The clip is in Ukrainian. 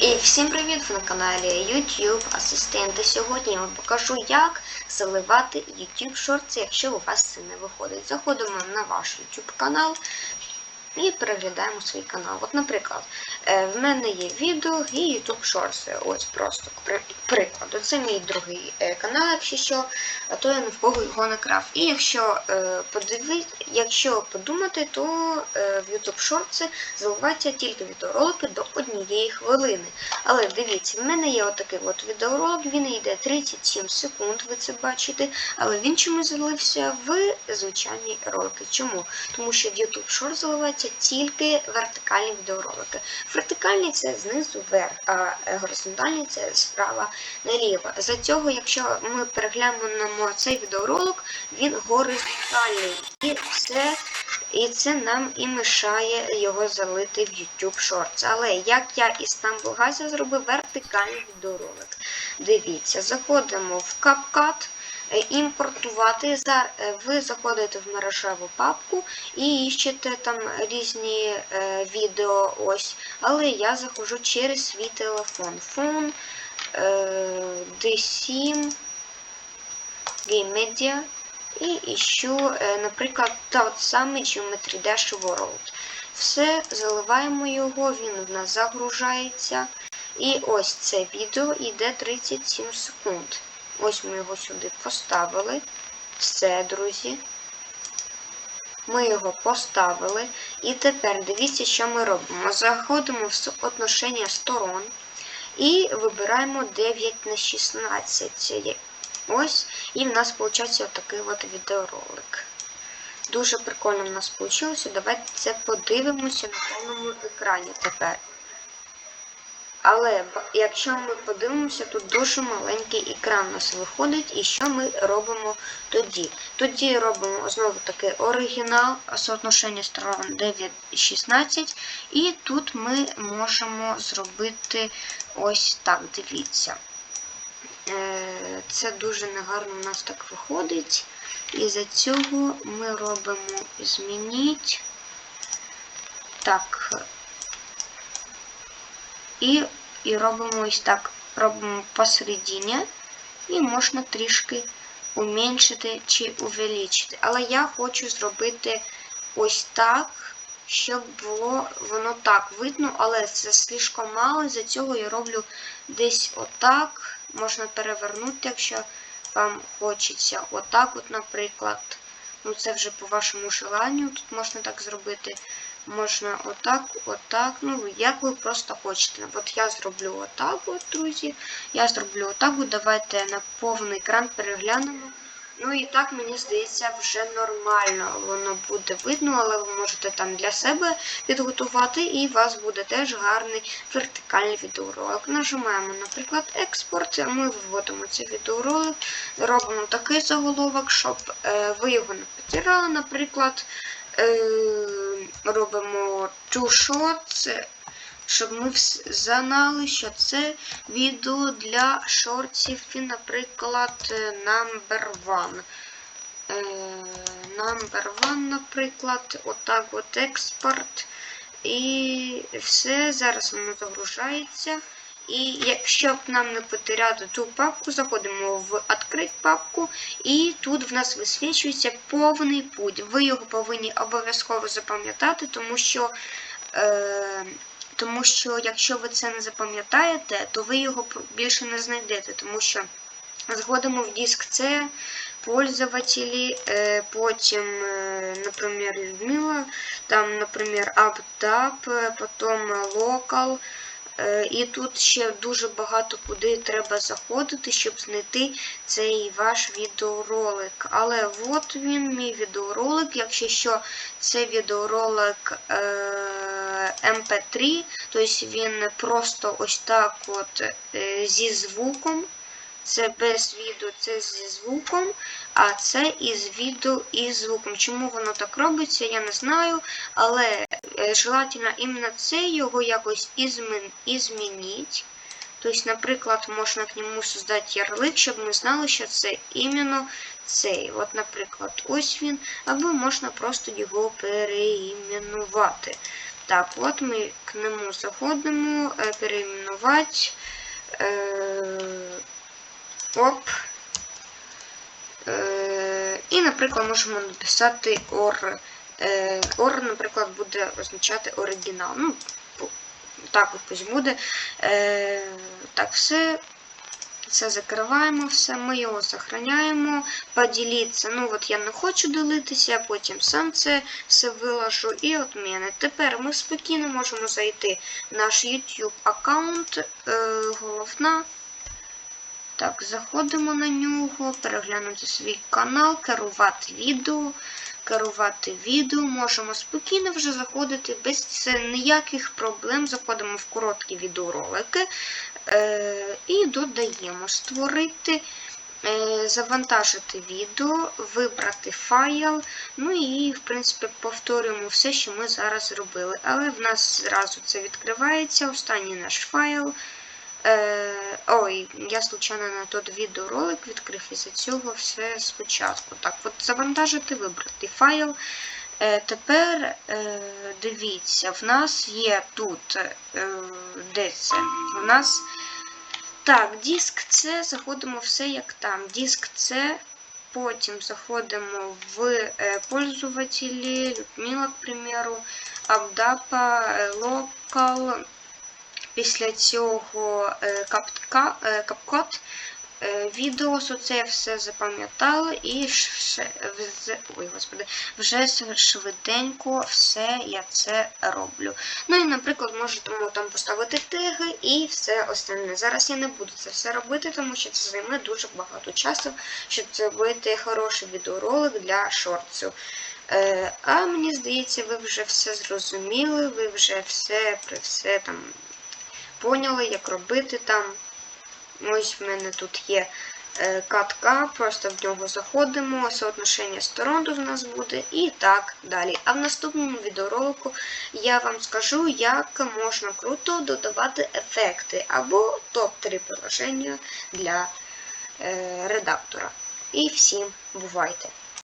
І всім привіт! Ви на каналі YouTube Асистенти. Сьогодні я вам покажу, як заливати YouTube шорти, якщо у вас це не виходить. Заходимо на ваш YouTube канал і переглядаємо свій канал. От, наприклад, е, в мене є відео і YouTube Shorts. Ось просто приклад. Це мій другий е, канал, якщо що, а то я кого його не крав. І якщо е, подивись, якщо подумати, то в YouTube Shorts заливаються тільки відеоролики до однієї хвилини. Але дивіться, в мене є отакий от відеоролик, він йде 37 секунд, ви це бачите, але він чомусь залився в звичайні ролики. Чому? Тому що в YouTube Shorts заливаються тільки вертикальні відеоролики. Вертикальні це знизу вверх, а е, горизонтальні це справа наліво. За цього, якщо ми переглянемо цей відеоролик, він горизонтальний. І це, і це нам і мешає його залити в YouTube Shorts. Але як я із Тамблгаза зробив вертикальний відеоролик. Дивіться, заходимо в CapCut, імпортувати. Е, Ви заходите в мережеву папку і іщете там різні е, відео. ось. Але я заходжу через свій телефон. Фон е, D7 Game Media і іщу, наприклад, тот самий Geometry Dash World. Все, заливаємо його, він в нас загружається. І ось це відео йде 37 секунд. Ось ми його сюди поставили. Все, друзі. Ми його поставили. І тепер дивіться, що ми робимо. Заходимо в соотношення сторон і вибираємо 9 на 16. Ось, і в нас виходить отакий от відеоролик. Дуже прикольно в нас вийшло. Давайте це подивимося на повному екрані тепер. Але якщо ми подивимося, тут дуже маленький екран у нас виходить, і що ми робимо тоді? Тоді робимо знову таки оригінал, соотношення сторон 9,16, і тут ми можемо зробити ось так, дивіться. Е, Це дуже негарно у нас так виходить. І за цього ми робимо змініть. Так. І, і робимо ось так. Робимо посередині. І можна трішки уменьшити чи увеличити. Але я хочу зробити ось так, щоб було воно так видно, але це слишком мало. За цього я роблю десь отак. Можна перевернути, якщо вам хочеться. Отак, от, наприклад. Ну, це вже по вашому желанню. Тут можна так зробити. Можна отак, отак. Ну, як ви просто хочете. От я зроблю отак, от, друзі. Я зроблю отак. от. Давайте на повний екран переглянемо. Ну і так, мені здається, вже нормально воно буде видно, але ви можете там для себе підготувати, і у вас буде теж гарний вертикальний відеоролик. Нажимаємо, наприклад, експорт, ми виводимо цей відеоролик, робимо такий заголовок, щоб е, ви його не потирали, наприклад. Е, робимо two щоб ми знали, що це відео для шортів, наприклад, number one. Е, Number one, наприклад, отак от експорт. І все, зараз воно загружається. І якщо б нам не потеряти ту папку, заходимо в відкрити папку, і тут в нас висвічується повний путь. Ви його повинні обов'язково запам'ятати, тому що, е, тому що якщо ви це не запам'ятаєте, то ви його більше не знайдете, тому що заходимо в диск C, пользователі, е, потім, е, наприклад, Людмила, там, наприклад, е, потім Local. Е, І тут ще дуже багато куди треба заходити, щоб знайти цей ваш відеоролик. Але от він, мій відеоролик. Якщо що, це відеоролик е, MP3, тобто він просто ось так от е, зі звуком. Це без відео, це зі звуком, а це із відео і звуком. Чому воно так робиться, я не знаю. Але е, желательно іменно це його якось ізмініть. Тобто, наприклад, можна к ньому создати ярлик, щоб ми знали, що це іменно цей. От, наприклад, ось він, або можна просто його переіменувати. Так, от ми к нему заходимо, е, переіменувати. Е, оп. Е, і, наприклад, можемо написати OR. Е, OR, наприклад, буде означати оригінал. Ну, так пусть буде. Е, так, все. Це закриваємо все, ми його зберігаємо. Поділіться. Ну, от я не хочу ділитися, я потім сам це все виложу і от мене. Тепер ми спокійно можемо зайти в наш YouTube аккаунт. Е, головна. Так, заходимо на нього, переглянути свій канал, керувати відео. Керувати відео можемо спокійно вже заходити без ніяких проблем. Заходимо в короткі відеоролики е, і додаємо створити, е, завантажити відео, вибрати файл. Ну і, в принципі, повторюємо все, що ми зараз зробили. Але в нас зразу це відкривається. Останній наш файл. Е, ой, я случайно на той відеоролик відкрив і за цього все спочатку. Так, от завантажити, вибрати файл. Е, тепер е, дивіться, в нас є тут, е, де це? У нас. Так, диск С, заходимо все як там. Диск С, потім заходимо в е, пользователі, Людмила, к примеру, Абдапа, е, Local. Після цього е, капка, е, е, відео, це все запам'ятали і вже швиденько все я це роблю. Ну і, наприклад, можете там поставити теги і все остальне. Зараз я не буду це все робити, тому що це займе дуже багато часу, щоб зробити хороший відеоролик для шортсу. А мені здається, ви вже все зрозуміли, ви вже все все там поняли, як робити там. Ось в мене тут є е, катка, просто в нього заходимо, соотношення сторон у нас буде і так далі. А в наступному відеоролику я вам скажу, як можна круто додавати ефекти або топ-3 приложення для е, редактора. І всім бувайте!